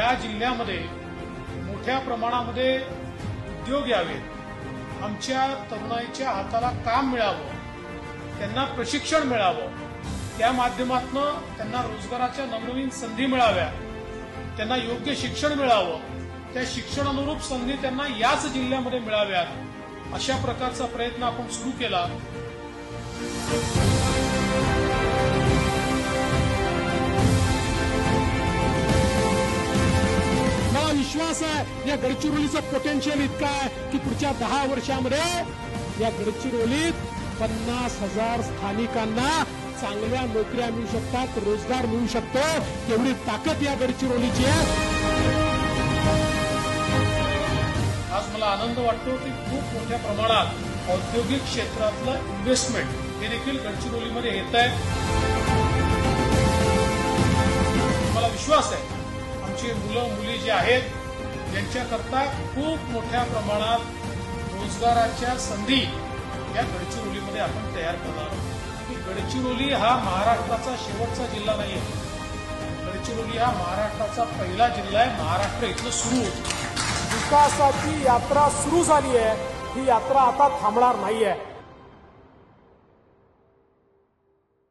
या जिल्ह्यामध्ये मोठ्या प्रमाणामध्ये उद्योग यावेत. आमच्या तरुणाईच्या हाताला काम मिळावं त्यांना प्रशिक्षण मिळावं त्या माध्यमातून त्यांना रोजगाराच्या नवनवीन संधी मिळाव्या त्यांना योग्य शिक्षण मिळावं त्या शिक्षणानुरूप संधी त्यांना याच जिल्ह्यामध्ये मिळाव्यात अशा प्रकारचा प्रयत्न आपण सुरू केला. विश्वास आहे या गडचिरोलीचं पोटेन्शियल इतकं आहे की पुढच्या दहा वर्षामध्ये या गडचिरोलीत पन्नास हजार स्थानिकांना चांगल्या नोकऱ्या मिळू शकतात रोजगार मिळू शकतो. एवढी ताकद या गडचिरोलीची आहे. आज मला आनंद वाटतो की खूप मोठ्या प्रमाणात औद्योगिक क्षेत्रातलं इन्व्हेस्टमेंट हे देखील गडचिरोलीमध्ये येत आहे. मला विश्वास आहे आमची मुलं मुली जे आहेत यांच्याकरता खूप मोठ्या प्रमाणात रोजगाराच्या संधी या गडचिरोलीमध्ये आपण तयार करणार आहोत. की गडचिरोली हा महाराष्ट्राचा शेवटचा जिल्हा नाही आहे. गडचिरोली हा महाराष्ट्राचा पहिला जिल्हा आहे. महाराष्ट्र इथलं सुरू होतं. विकासाची यात्रा सुरू झाली आहे. ही यात्रा आता थांबणार नाही आहे